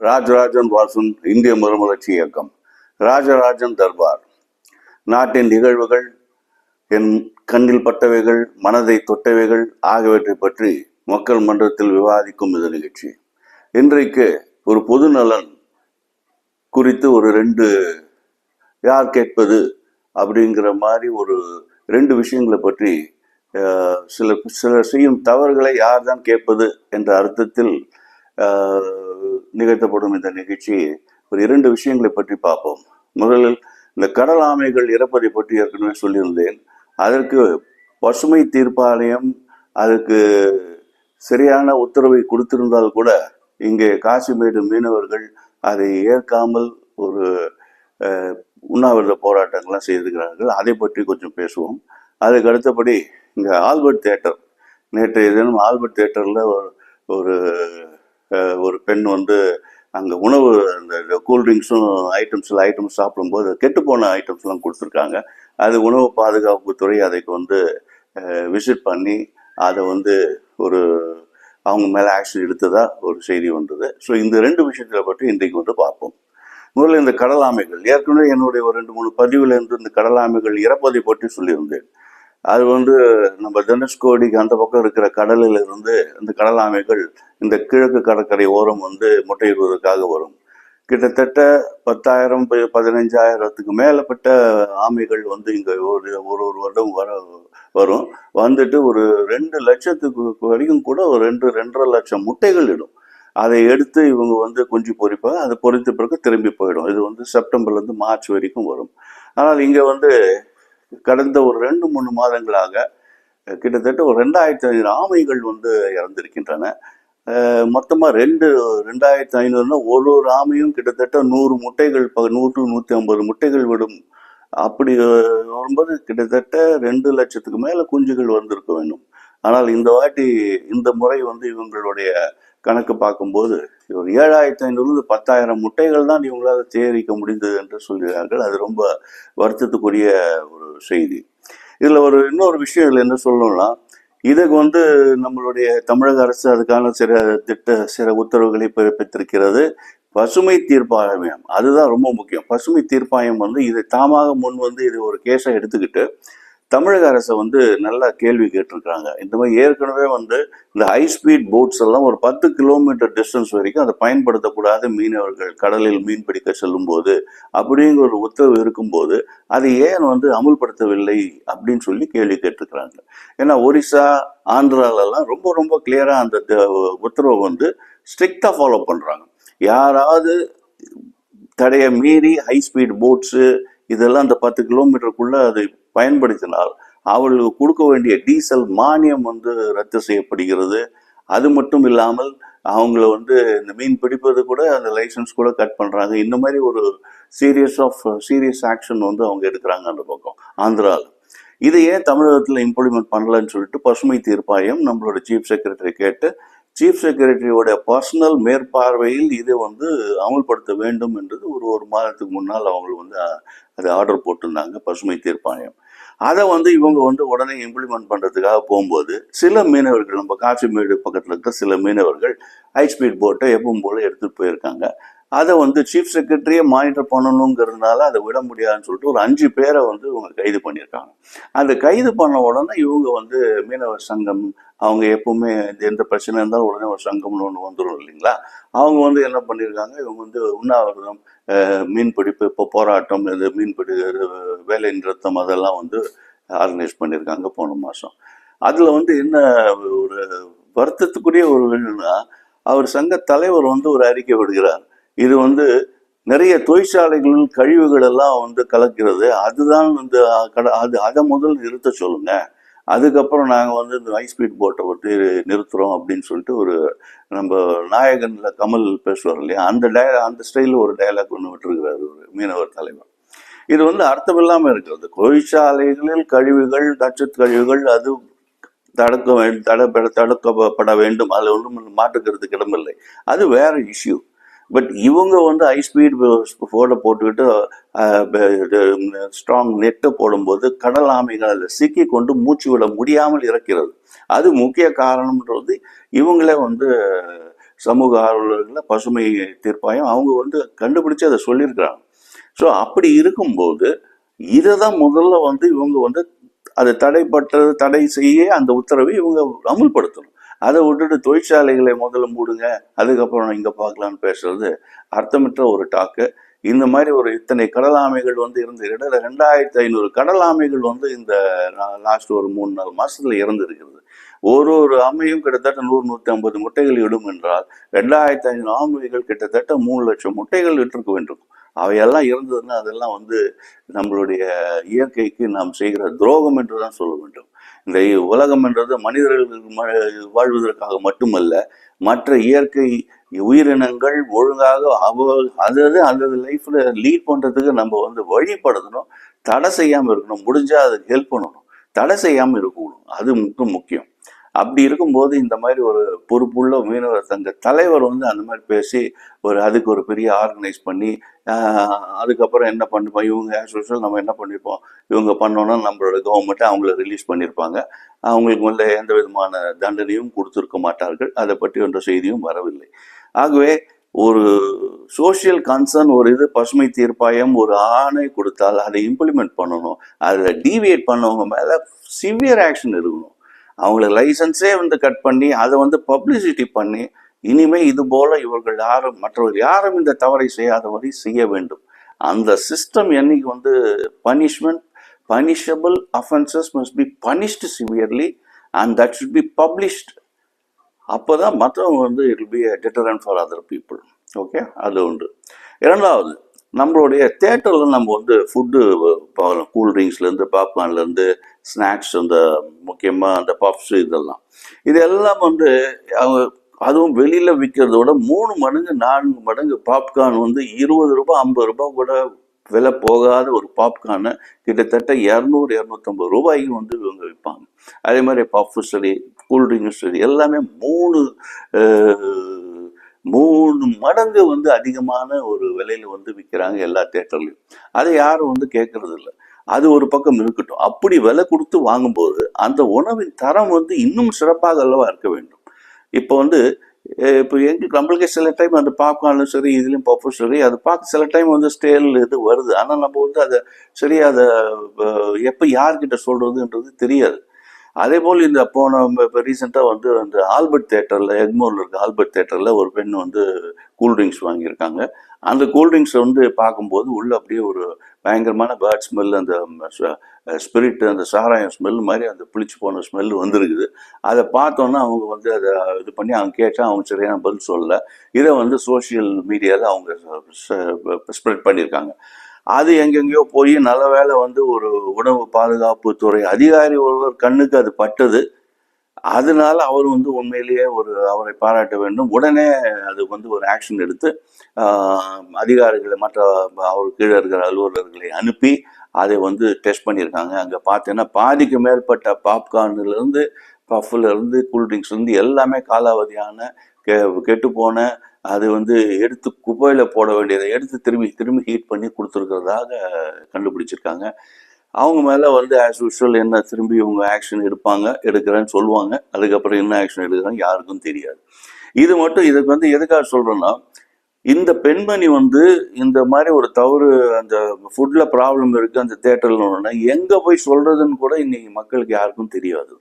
ராஜராஜன் வாசன் இந்திய மறுமலர்ச்சி இயக்கம். ராஜராஜன் தர்பார். நாட்டின் நிகழ்வுகள் என் கண்ணில் பட்டவைகள் மனதை தொட்டவைகள் ஆகியவற்றை பற்றி மக்கள் மன்றத்தில் விவாதிக்கும் இந்த நிகழ்ச்சி. இன்றைக்கு ஒரு பொது நலன் குறித்து ஒரு ரெண்டு யார் கேட்பது அப்படிங்கிற மாதிரி ஒரு ரெண்டு விஷயங்களை பற்றி சில சிலர் செய்யும் தவறுகளை யார் தான் கேட்பது என்ற அர்த்தத்தில் நிகழ்த்தப்படும் இந்த நிகழ்ச்சி. ஒரு இரண்டு விஷயங்களை பற்றி பார்ப்போம். முதலில் இந்த கடல் ஆமைகள் இறப்பதை பற்றி ஏற்கனவே சொல்லியிருந்தேன். அதற்கு பசுமை தீர்ப்பாலயம் அதுக்கு சரியான உத்தரவை கொடுத்திருந்தால் கூட இங்கே காசிமேடு மீனவர்கள் அதை ஏற்காமல் ஒரு உண்ணாவிரத போராட்டங்கள்லாம் செய்திருக்கிறார்கள். அதை பற்றி கொஞ்சம் பேசுவோம். அதுக்கு அடுத்தபடி இங்கே ஆல்பர்ட் தேட்டர் நேற்றைய தினம் ஆல்பர்ட் தேட்டரில் ஒரு ஒரு ஒரு பெண் வந்து அங்கே உணவு அந்த கூல்ட்ரிங்க்ஸும் ஐட்டம்ஸில் ஐட்டம்ஸ் சாப்பிடும்போது கெட்டுப்போன ஐட்டம்ஸ்லாம் கொடுத்துருக்காங்க. அது உணவு பாதுகாப்பு துறை அதுக்கு வந்து விசிட் பண்ணி அதை வந்து ஒரு அவங்க மேலே ஆக்ஷன் எடுத்ததா ஒரு செய்தி வந்தது. ஸோ இந்த ரெண்டு விஷயத்தில் பற்றி இன்றைக்கு வந்து பார்ப்போம். முதல்ல இந்த கடல் ஆமைகள். ஏற்கனவே என்னுடைய ஒரு ரெண்டு மூணு பதிவுல இருந்து இந்த கடல் ஆமைகள் இறப்பதை பற்றி சொல்லியிருந்தேன். அது வந்து நம்ம தனுஷ்கோடிக்கு அந்த பக்கம் இருக்கிற கடலில் இருந்து இந்த கடல் ஆமைகள் இந்த கிழக்கு கடற்கரை ஓரம் வந்து முட்டையிடுவதற்காக வரும். கிட்டத்தட்ட பத்தாயிரம் ப- பதினஞ்சாயிரத்துக்கு மேலப்பட்ட ஆமைகள் வந்து இங்கே ஒரு ஒரு ஒரு வருடம் வர வரும். வந்துட்டு ஒரு ரெண்டு லட்சத்துக்கு வரைக்கும் கூட ஒரு ரெண்டு ரெண்டரை லட்சம் முட்டைகள் இடும். அதை எடுத்து இவங்க வந்து குஞ்சு பொறிப்பாங்க. அது பொறித்த பிறகு திரும்பி போயிடும். இது வந்து செப்டம்பர்லேருந்து மார்ச் வரைக்கும் வரும். ஆனால் இங்கே வந்து கடந்த ஒரு ரெண்டு மூணு மாதங்களாக கிட்டத்தட்ட ஒரு ரெண்டாயிரத்தி ஐநூறு ஆமைகள் வந்து இறந்திருக்கின்றன. மொத்தமாக ரெண்டு ரெண்டாயிரத்தி ஐநூறுனா ஒரு ஒரு ஆமையும் கிட்டத்தட்ட நூறு முட்டைகள் ப- நூற்று நூற்றி ஐம்பது முட்டைகள் விடும். அப்படி வரும்போது கிட்டத்தட்ட ரெண்டு லட்சத்துக்கு மேலே குஞ்சுகள் வந்திருக்க வேண்டும். ஆனால் இந்த வாட்டி இந்த முறை வந்து இவங்களுடைய கணக்கு பார்க்கும்போது ஒரு ஏழாயிரத்தி ஐநூறு பத்தாயிரம் முட்டைகள் தான் இவங்களால் தயாரிக்க முடிந்தது என்று சொல்கிறார்கள். அது ரொம்ப வருத்தத்துக்குரிய ஒரு செய்தி. இதில் ஒரு இன்னொரு விஷயம் இதில் என்ன சொல்லணும்னா இதுக்கு வந்து நம்மளுடைய தமிழக அரசு அதுக்கான சில திட்ட சில உத்தரவுகளை பிறப்பித்திருக்கிறது. பசுமை தீர்ப்பாயம். அதுதான் ரொம்ப முக்கியம். பசுமை தீர்ப்பாயம் வந்து இதை தாமாக முன் வந்து இது ஒரு கேஸை எடுத்துக்கிட்டு தமிழக அரசை வந்து நல்லா கேள்வி கேட்டிருக்காங்க இந்த மாதிரி ஏற்கனவே வந்து இந்த ஹை ஸ்பீட் போட்ஸ் எல்லாம் ஒரு பத்து கிலோமீட்டர் டிஸ்டன்ஸ் வரைக்கும் அதை பயன்படுத்தக்கூடாத மீனவர்கள் கடலில் மீன் பிடிக்க செல்லும்போது அப்படிங்கிற ஒரு உத்தரவு இருக்கும்போது அதை ஏன் வந்து அமுல்படுத்தவில்லை அப்படின்னு சொல்லி கேள்வி கேட்டிருக்கிறாங்க. ஏன்னா ஒரிசா ஆந்திராலெல்லாம் ரொம்ப ரொம்ப கிளியராக அந்த த- உத்தரவை வந்து ஸ்ட்ரிக்டாக ஃபாலோ பண்ணுறாங்க யாராவது தடையை மீறி ஹை ஸ்பீட் போட்ஸு இதெல்லாம் அந்த பத்து கிலோமீட்டருக்குள்ளே அதை பயன்படுத்தினால் அவர்களுக்கு கொடுக்க வேண்டிய டீசல் மானியம் வந்து ரத்து செய்யப்படுகிறது. அது மட்டும் இல்லாமல் அவங்கள வந்து இந்த மீன் பிடிப்பது கூட அந்த லைசன்ஸ் கூட கட் பண்ணுறாங்க இந்த மாதிரி ஒரு சீரியஸ் ஆஃப் சீரியஸ் ஆக்ஷன் வந்து அவங்க எடுக்கிறாங்க அந்த பக்கம் ஆந்திராவில் இதையே தமிழகத்தில் இம்ப்ளிமெண்ட் பண்ணலன்னு சொல்லிட்டு பசுமை தீர்ப்பாயம் நம்மளோட சீஃப் செக்ரட்டரி கேட்டு சீஃப் செக்ரட்டரியோட பர்சனல் மேற்பார்வையில் இதை வந்து அமல்படுத்த வேண்டும் என்றது ஒரு ஒரு மாதத்துக்கு முன்னால் அவங்க வந்து அது ஆர்டர் போட்டிருந்தாங்க பசுமை தீர்ப்பாயம் அதை வந்து இவங்க வந்து உடனே இம்ப்ளிமெண்ட் பண்ணுறதுக்காக போகும்போது சில மீனவர்கள் நம்ம காசிமேடு பக்கத்தில் இருக்க சில மீனவர்கள் ஹை ஸ்பீட் போட்டை எப்பவும் போல் எடுத்துகிட்டு போயிருக்காங்க. அதை வந்து சீஃப் செக்ரட்டரியே மானிட்டர் பண்ணணுங்கிறதுனால அதை விட முடியாதுன்னு சொல்லிட்டு ஒரு அஞ்சு பேரை வந்து இவங்க கைது பண்ணியிருக்காங்க. அந்த கைது பண்ண உடனே இவங்க வந்து மீனவர் சங்கம் அவங்க எப்பவுமே இந்த எந்த பிரச்சனை இருந்தாலும் உடனே ஒரு சங்கம்னு ஒன்று வந்துடும் இல்லைங்களா? அவங்க வந்து என்ன பண்ணியிருக்காங்க? இவங்க வந்து உண்ணாவிரதம் மீன் பிடிப்பு இப்போ போராட்டம் இந்த மீன் பிடி வேலை நிறுத்தம் அதெல்லாம் வந்து ஆர்கனைஸ் பண்ணியிருக்காங்க போன மாதம் அதில் வந்து என்ன ஒரு வருத்தத்துக்குரிய ஒரு வேணும்னா அவர் சங்க தலைவர் வந்து ஒரு அறிக்கை விடுகிறார். இது வந்து நிறைய தொழிற்சாலைகளில் கழிவுகள் எல்லாம் வந்து கலக்கிறது அதுதான் வந்து கட அது அதை முதல் நிறுத்த சொல்லுங்கள் அதுக்கப்புறம் நாங்கள் வந்து இந்த ஹை ஸ்பீட் போட்டை வந்து நிறுத்துகிறோம் அப்படின்னு சொல்லிட்டு ஒரு நம்ம நாயகன்ல கமல் பேசுவார் இல்லையா? அந்த டய அந்த ஸ்டைலில் ஒரு டயலாக் ஒன்று விட்டுருக்கிறார் ஒரு மீனவர் தலைவர். இது வந்து அர்த்தமில்லாமல் இருக்கிறது. தொழிற்சாலைகளில் கழிவுகள் நச்சுக் கழிவுகள் அது தடுக்க வேண்டும் தடப்பட தடுக்கப்பட வேண்டும். அதில் ஒன்றும் மாற்றுக்கிறதுக்கு இடமில்லை. அது வேற இஷ்யூ பட் இவங்க வந்து ஹை ஸ்பீட் ஃபோட்டோ போட்டுக்கிட்டு ஸ்ட்ராங் நெட்டை போடும்போது கடல் ஆமைகள் அதில் சிக்கி கொண்டு மூச்சு விட முடியாமல் இறக்கிறது. அது முக்கிய காரணம்ன்றது இவங்களே வந்து சமூக ஆர்வலர்களில் பசுமை தீர்ப்பாயம் அவங்க வந்து கண்டுபிடிச்சு அதை சொல்லியிருக்கிறாங்க. ஸோ அப்படி இருக்கும்போது இதை தான் முதல்ல வந்து இவங்க வந்து அது தடைப்பட்டது தடை செய்ய அந்த உத்தரவை இவங்க அமுல்படுத்தணும். அதை விட்டுட்டு தொழிற்சாலைகளை முதல்ல மூடுங்க அதுக்கப்புறம் இங்கே பார்க்கலான்னு பேசுறது அர்த்தமற்ற ஒரு டாக்கு இந்த மாதிரி ஒரு இத்தனை கடல் ஆமைகள் வந்து இருந்து இடையில ரெண்டாயிரத்தி ஐநூறு கடல் ஆமைகள் வந்து இந்த லாஸ்ட் ஒரு மூணு நாலு மாசத்துல இறந்து இருக்கிறது ஒரு ஒரு ஆமையும் கிட்டத்தட்ட நூறு நூற்றி ஐம்பது முட்டைகள் இடும் என்றால் ரெண்டாயிரத்தி ஐநூறு ஆமைகள் கிட்டத்தட்ட மூணு லட்சம் முட்டைகள் இட்டிருக்க வேண்டும் அவையெல்லாம் இருந்ததுன்னா அதெல்லாம் வந்து நம்மளுடைய இயற்கைக்கு நாம் செய்கிற துரோகம் என்று தான் சொல்ல வேண்டும். இந்த உலகம் என்றது மனிதர்கள் ம- வாழ்வதற்காக மட்டுமல்ல மற்ற இயற்கை உயிரினங்கள் ஒழுங்காக அவ அதாவது அந்த லைஃப்ல லீட் பண்றதுக்கு நம்ம வந்து வழிபடுத்தணும் தடை செய்யாமல் இருக்கணும் முடிஞ்சா அதுக்கு ஹெல்ப் பண்ணணும் தடை செய்யாமல் இருக்கணும் அது மட்டும் முக்கியம். அப்படி இருக்கும்போது இந்த மாதிரி ஒரு பொறுப்புள்ள மீனவர் சங்க தலைவர் வந்து அந்த மாதிரி பேசி ஒரு அதுக்கு ஒரு பெரிய ஆர்கனைஸ் பண்ணி அதுக்கப்புறம் என்ன பண்ணிப்போம்? இவங்க ஆஸ் நம்ம என்ன பண்ணியிருப்போம் இவங்க பண்ணோன்னா நம்மளோட கவர்மெண்ட்டை அவங்கள ரிலீஸ் பண்ணியிருப்பாங்க அவங்களுக்கு முதல்ல எந்த விதமான தண்டனையும் கொடுத்துருக்க மாட்டார்கள். அதை பற்றி என்ற செய்தியும் வரவில்லை. ஆகவே ஒரு சோஷியல் கன்சர்ன் ஒரு இது பசுமை தீர்ப்பாயம் ஒரு ஆணை கொடுத்தால் அதை இம்ப்ளிமெண்ட் பண்ணணும். அதை டீவியேட் பண்ணவங்க மேலே சிவியர் ஆக்ஷன் இருக்கணும் அவங்களுக்கு லைசன்ஸே வந்து கட் பண்ணி அதை வந்து பப்ளிசிட்டி பண்ணி இனிமே இது போல இவர்கள் யாரும் மற்றவர்கள் யாரும் இந்த தவறை செய்யாதவரை செய்ய வேண்டும். அந்த சிஸ்டம் என்னைக்கு வந்து punishment punishable offences must be punished severely and that should be published அப்போதான் மற்றவங்க வந்து it be deterrent for other people okay அது உண்டு. இரண்டாவது நம்மளுடைய தேட்டரில் நம்ம வந்து ஃபுட்டு கூல்ட்ரிங்க்ஸ்லேருந்து பாப்கார்ன்லேருந்து ஸ்நாக்ஸ் அந்த முக்கியமாக அந்த பப்ஸ் இதெல்லாம். இதெல்லாம் வந்து அவங்க அதுவும் வெளியில் விற்கிறத விட மூணு மடங்கு நான்கு மடங்கு பாப்கார்ன் வந்து இருபது ரூபாய் ஐம்பது ரூபாய் கூட விலை போகாத ஒரு பாப்கார்னை கிட்டத்தட்ட இரநூறு இரநூத்தம்பது ரூபாய்க்கு வந்து இவங்க விற்பாங்க. அதே மாதிரி பஃப் சரி கூல்ட்ரிங்க்ஸ் சரி எல்லாமே மூணு மடங்கு வந்து அதிகமான ஒரு விலையில வந்து விற்கிறாங்க எல்லா தேட்டர்லையும் அதை யாரும் வந்து கேட்கறது இல்லை. அது ஒரு பக்கம் இருக்கட்டும். அப்படி விலை கொடுத்து வாங்கும்போது அந்த உணவின் தரம் வந்து இன்னும் சிறப்பாக அல்லவா இருக்க வேண்டும்? இப்போ வந்து இப்போ எங்களுக்கு நம்மளுக்கே சில டைம் அந்த பாப்கார்னும் சரி இதுலேயும் பப்பும் சரி அது பார்க்க சில டைம் வந்து ஸ்டேல் இது வருது. ஆனால் நம்ம வந்து அதை சரி அதை எப்போ யார்கிட்ட சொல்றதுன்றது தெரியாது. அதே போல் இந்த போன இப்போ ரீசெண்டாக வந்து அந்த ஆல்பர்ட் தேட்டரில் எக்மோரில் இருக்க ஆல்பர்ட் தேட்டரில் ஒரு பெண் வந்து கூல்ட்ரிங்க்ஸ் வாங்கியிருக்காங்க. அந்த கூல்ட்ரிங்க்ஸ் வந்து பார்க்கும்போது உள்ள அப்படியே ஒரு பயங்கரமான பேர்ட் ஸ்மெல் அந்த ஸ்பிரிட் அந்த சாராயம் ஸ்மெல் மாதிரி அந்த புளிச்சு போன ஸ்மெல் வந்திருக்குது. அதை பார்த்தோன்னா அவங்க வந்து அதை இது பண்ணி அவங்க கேட்டால் அவங்க சரியான பதில் சொல்லலை. இதை வந்து சோஷியல் மீடியாவில் அவங்க ஸ்ப்ரெட் பண்ணியிருக்காங்க. அது எங்கெங்கேயோ போய் நல்ல வேளை வந்து ஒரு உணவு பாதுகாப்பு துறை அதிகாரி ஒருவர் கண்ணுக்கு அது பட்டது. அதனால அவர் வந்து உண்மையிலேயே ஒரு அவரை பாராட்ட வேண்டும். உடனே அது வந்து ஒரு ஆக்ஷன் எடுத்து அதிகாரிகளை மற்ற அவர் கீழே இருக்கிற அலுவலர்களை அனுப்பி அதை வந்து டெஸ்ட் பண்ணியிருக்காங்க. அங்கே பார்த்தீங்கன்னா பாதிக்கு மேற்பட்ட பாப்கார்ன்ல இருந்து இருந்து கூல்ட்ரிங்க்ஸ் இருந்து எல்லாமே காலாவதியான கெ கெட்டு போன அது வந்து எடுத்து குப்பையில் போட வேண்டியதை எடுத்து திரும்பி திரும்பி ஹீட் பண்ணி கொடுத்துருக்கிறதாக கண்டுபிடிச்சிருக்காங்க. அவங்க மேலே வந்து ஆஸ் யூஷுவல் என்ன திரும்பி இவங்க ஆக்ஷன் எடுப்பாங்க எடுக்கிறேன்னு சொல்லுவாங்க. அதுக்கப்புறம் என்ன ஆக்ஷன் எடுக்கிறாங்க யாருக்கும் தெரியாது. இது மட்டும் இதுக்கு வந்து எதுக்காக சொல்கிறேன்னா இந்த பெண்மணி வந்து இந்த மாதிரி ஒரு தவறு அந்த ஃபுட்டில் ப்ராப்ளம் இருக்குது அந்த தேட்டர்ல எங்கே போய் சொல்கிறதுன்னு கூட இன்னைக்கு மக்களுக்கு யாருக்கும் தெரியாது.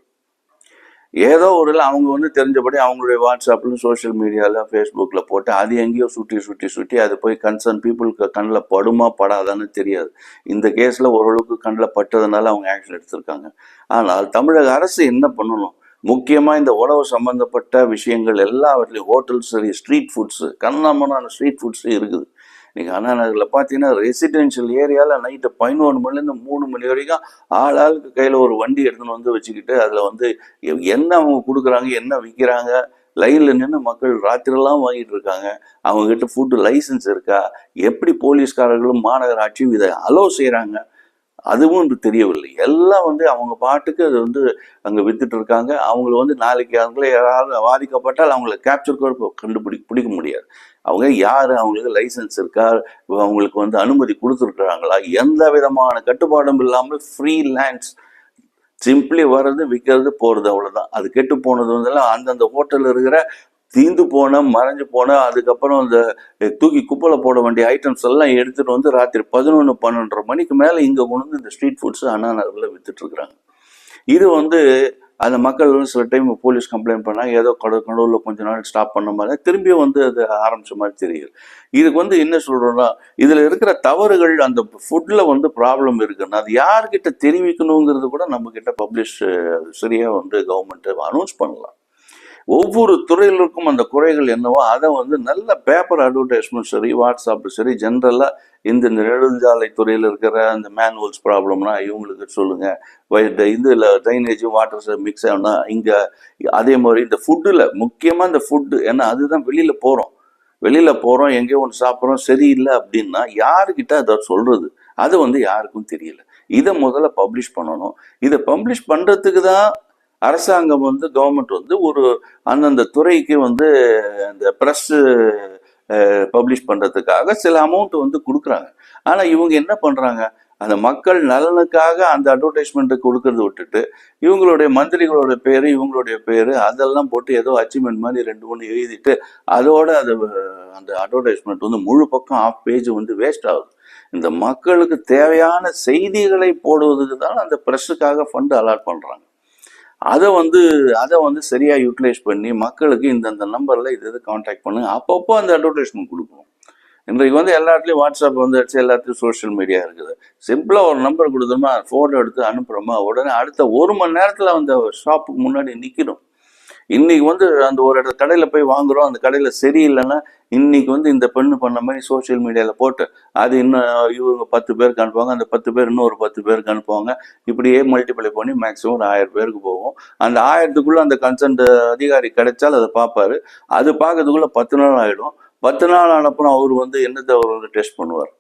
ஏதோ ஒரு அவங்க வந்து தெரிஞ்சபடி அவங்களுடைய வாட்ஸ்அப்பில் சோஷியல் மீடியாவில் ஃபேஸ்புக்கில் போட்டு அது எங்கேயோ சுட்டி சுட்டி சுட்டி அது போய் கன்சர்ன் பீப்புளுக்கு கண்ணில் படுமா படாதான்னு தெரியாது. இந்த கேஸில் ஓரளவுக்கு கண்ணில் பட்டதுனால அவங்க ஆக்ஷன் எடுத்திருக்காங்க. ஆனால் தமிழக அரசு என்ன பண்ணணும்? முக்கியமாக இந்த உணவு சம்பந்தப்பட்ட விஷயங்கள் எல்லாவற்றிலையும் ஹோட்டல் சரி ஸ்ட்ரீட் ஃபுட்ஸு கண்ணாமனான ஸ்ட்ரீட் ஃபுட்ஸும் இருக்குது. நீங்கள் அண்ணா நகரில் பார்த்தீங்கன்னா ரெசிடென்ஷியல் ஏரியாவில் நைட்டு பதினோரு மணிலேருந்து மூணு மணி வரைக்கும் ஆள் ஆளுக்கு கையில் ஒரு வண்டி எடுத்துன்னு வந்து வச்சுக்கிட்டு அதில் வந்து எ- என்ன அவங்க கொடுக்குறாங்க என்ன விற்கிறாங்க லைனில் நின்று மக்கள் ராத்திரிலாம் வாங்கிட்டு இருக்காங்க. அவங்கக்கிட்ட ஃபுட்டு லைசன்ஸ் இருக்கா? எப்படி போலீஸ்காரர்களும் மாநகராட்சியும் இதை அலோவ் செய்கிறாங்க அதுவும் இது தெரியவில்லை. எல்லாம் வந்து அவங்க பாட்டுக்கு அது வந்து அங்கே வித்துட்டு இருக்காங்க. அவங்கள வந்து நாளைக்கு அவங்கள யாராவது பாதிக்கப்பட்டால் அவங்கள கேப்சர் கூட கண்டுபிடி பிடிக்க முடியாது. அவங்க யார்? அவங்களுக்கு லைசன்ஸ் இருக்கா? அவங்களுக்கு வந்து அனுமதி கொடுத்துருக்குறாங்களா? எந்த விதமான கட்டுப்பாடும் இல்லாமல் ஃப்ரீ லேண்ட்ஸ் சிம்பிளி வர்றது விற்கிறது போகிறது அவ்வளோதான் அது கெட்டு போனது வந்து எல்லாம் அந்தந்த ஹோட்டலில் இருக்கிற தீந்து போன மறைஞ்சு போன அதுக்கப்புறம் இந்த தூக்கி குப்பையில் போட வேண்டிய ஐட்டம்ஸ் எல்லாம் எடுத்துகிட்டு வந்து ராத்திரி பதினொன்று பன்னெண்டரை மணிக்கு மேலே இங்கே கொண்டு வந்து இந்த ஸ்ட்ரீட் ஃபுட்ஸ் அண்ணா நகரில் வித்துட்டு இது வந்து அந்த மக்கள் வந்து சில டைம் போலீஸ் கம்ப்ளைண்ட் பண்ணால் ஏதோ கடை கடவுளில் கொஞ்ச நாள் ஸ்டாப் பண்ண மாதிரி திரும்பியும் வந்து அது ஆரம்பிச்ச மாதிரி தெரியுது. இதுக்கு வந்து என்ன சொல்கிறோன்னா இதில் இருக்கிற தவறுகள் அந்த ஃபுட்டில் வந்து ப்ராப்ளம் இருக்குன்னு அது யார்கிட்ட தெரிவிக்கணுங்கிறது கூட நம்மக்கிட்ட பப்ளிஷ் சரியாக வந்து கவர்மெண்ட்டு அனௌன்ஸ் பண்ணலாம். ஒவ்வொரு துறையிலிருக்கும் அந்த குறைகள் என்னவோ அதை வந்து நல்ல பேப்பர் அட்வர்டைஸ்மெண்ட் சரி வாட்ஸ்அப் சரி ஜென்ரலாக இந்த நெடுஞ்சாலை துறையில் இருக்கிற அந்த மேனுவல்ஸ் ப்ராப்ளம்னா இவங்களுக்கு சொல்லுங்கள் வை- இந்த இதில் ட்ரைனேஜ் வாட்டர் மிக்ஸ் ஆகுனா இங்கே அதே மாதிரி இந்த ஃபுட்டில் முக்கியமாக இந்த ஃபுட்டு ஏன்னா அதுதான் வெளியில் போகிறோம் வெளியில் போகிறோம் எங்கேயோ ஒன்று சாப்பிட்றோம் சரியில்லை அப்படின்னா யாருக்கிட்ட அதை சொல்கிறது அது வந்து யாருக்கும் தெரியல. இதை முதல்ல பப்ளிஷ் பண்ணணும். இதை பப்ளிஷ் பண்ணுறதுக்கு தான் அரசாங்கம் வந்து கவர்மெண்ட் வந்து ஒரு அந்தந்த துறைக்கு வந்து அந்த ப்ரெஸ்ஸு பப்ளிஷ் பண்ணுறதுக்காக சில அமௌண்ட் வந்து கொடுக்குறாங்க. ஆனால் இவங்க என்ன பண்ணுறாங்க அந்த மக்கள் நலனுக்காக அந்த அட்வர்டைஸ்மெண்ட்டு கொடுக்கறத விட்டுட்டு இவங்களுடைய மந்திரிகளோட பேர் இவங்களுடைய பேர் அதெல்லாம் போட்டு ஏதோ அச்சீவ்மெண்ட் மாதிரி ரெண்டு ஒன்று எழுதிட்டு அதோட அது அந்த அட்வர்டைஸ்மெண்ட் வந்து முழு பக்கம் ஆஃப் பேஜ் வந்து வேஸ்ட் ஆகுது. இந்த மக்களுக்கு தேவையான செய்திகளை போடுவதுக்கு தான் அந்த ப்ரெஸ்ஸுக்காக ஃபண்டு அலாட் பண்ணுறாங்க அதை வந்து அதை வந்து சரியாக யூட்டிலைஸ் பண்ணி மக்களுக்கு இந்தந்த நம்பரில் இது இது காண்டாக்ட் பண்ணுங்கள் அப்பப்போ அந்த அட்வர்டைஸ்மெண்ட் கொடுக்கணும். இன்றைக்கு வந்து எல்லா இடத்துலையும் வாட்ஸ்அப் வந்துடுச்சு எல்லாத்துலையும் சோஷியல் மீடியா இருக்குது. சிம்பிளாக ஒரு நம்பர் கொடுத்தோமா ஃபோட்டோ எடுத்து அனுப்புகிறோமா உடனே அடுத்த ஒரு மணி நேரத்தில் அந்த ஷாப்புக்கு முன்னாடி நிற்கணும் இன்னைக்கு வந்து அந்த ஒரு இடத்துல கடையில் போய் வாங்குறோம் அந்த கடையில் சரியில்லைன்னா இன்னைக்கு வந்து இந்த பெண்ணு பண்ண மாதிரி சோஷியல் மீடியாவில் போட்டு அது இன்னும் இவங்க பத்து பேருக்கு அனுப்புவாங்க அந்த பத்து பேர் இன்னும் ஒரு பத்து பேருக்கு அனுப்புவாங்க. இப்படியே மல்டிப்ளை பண்ணி மேக்ஸிமம் ஒரு ஆயிரம் பேருக்கு போகும். அந்த ஆயிரத்துக்குள்ளே அந்த கன்சன்ட் அதிகாரி கிடைச்சால் அதை பார்ப்பாரு. அது பார்க்கறதுக்குள்ளே பத்து நாள் ஆகிடும் பத்து நாள் ஆனப்புறம் அவர் வந்து என்னத்தை அவர் வந்து டெஸ்ட் பண்ணுவார்?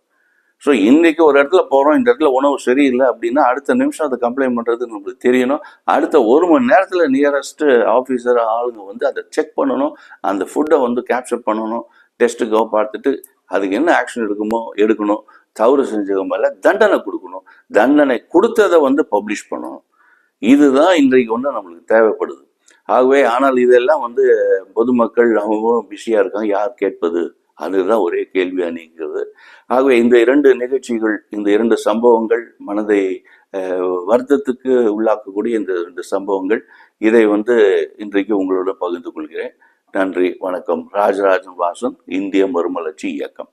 ஸோ இன்றைக்கி ஒரு இடத்துல போகிறோம் இந்த இடத்துல உணவு சரியில்லை அப்படின்னா அடுத்த நிமிஷம் அதை கம்ப்ளைண்ட் பண்ணுறது நம்மளுக்கு தெரியணும். அடுத்த ஒரு மணி நேரத்தில் நியரஸ்ட்டு ஆஃபீஸர் ஆளுங்க வந்து அதை செக் பண்ணணும். அந்த ஃபுட்டை வந்து கேப்சர் பண்ணணும். டெஸ்ட்டுக்கோ பார்த்துட்டு அதுக்கு என்ன ஆக்ஷன் எடுக்குமோ எடுக்கணும். தவறு செஞ்சவங்க மேலே தண்டனை கொடுக்கணும். தண்டனை கொடுத்ததை வந்து பப்ளிஷ் பண்ணணும். இதுதான் இன்றைக்கு ஒன்று நம்மளுக்கு தேவைப்படுது. ஆகவே ஆனால் இதெல்லாம் வந்து பொதுமக்கள் அவங்க பிஸியாக இருக்காங்க. யார் கேட்பது? அதுதான் ஒரே கேள்வியாக நீங்கிறது ஆகவே இந்த இரண்டு நிகழ்ச்சிகள் இந்த இரண்டு சம்பவங்கள் மனதை வருத்தத்துக்கு உள்ளாக்கக்கூடிய இந்த இரண்டு சம்பவங்கள் இதை வந்து இன்றைக்கு உங்களோட பகிர்ந்து கொள்கிறேன். நன்றி வணக்கம். ராஜராஜன் வாசன் இந்திய மறுமலர்ச்சி இயக்கம்.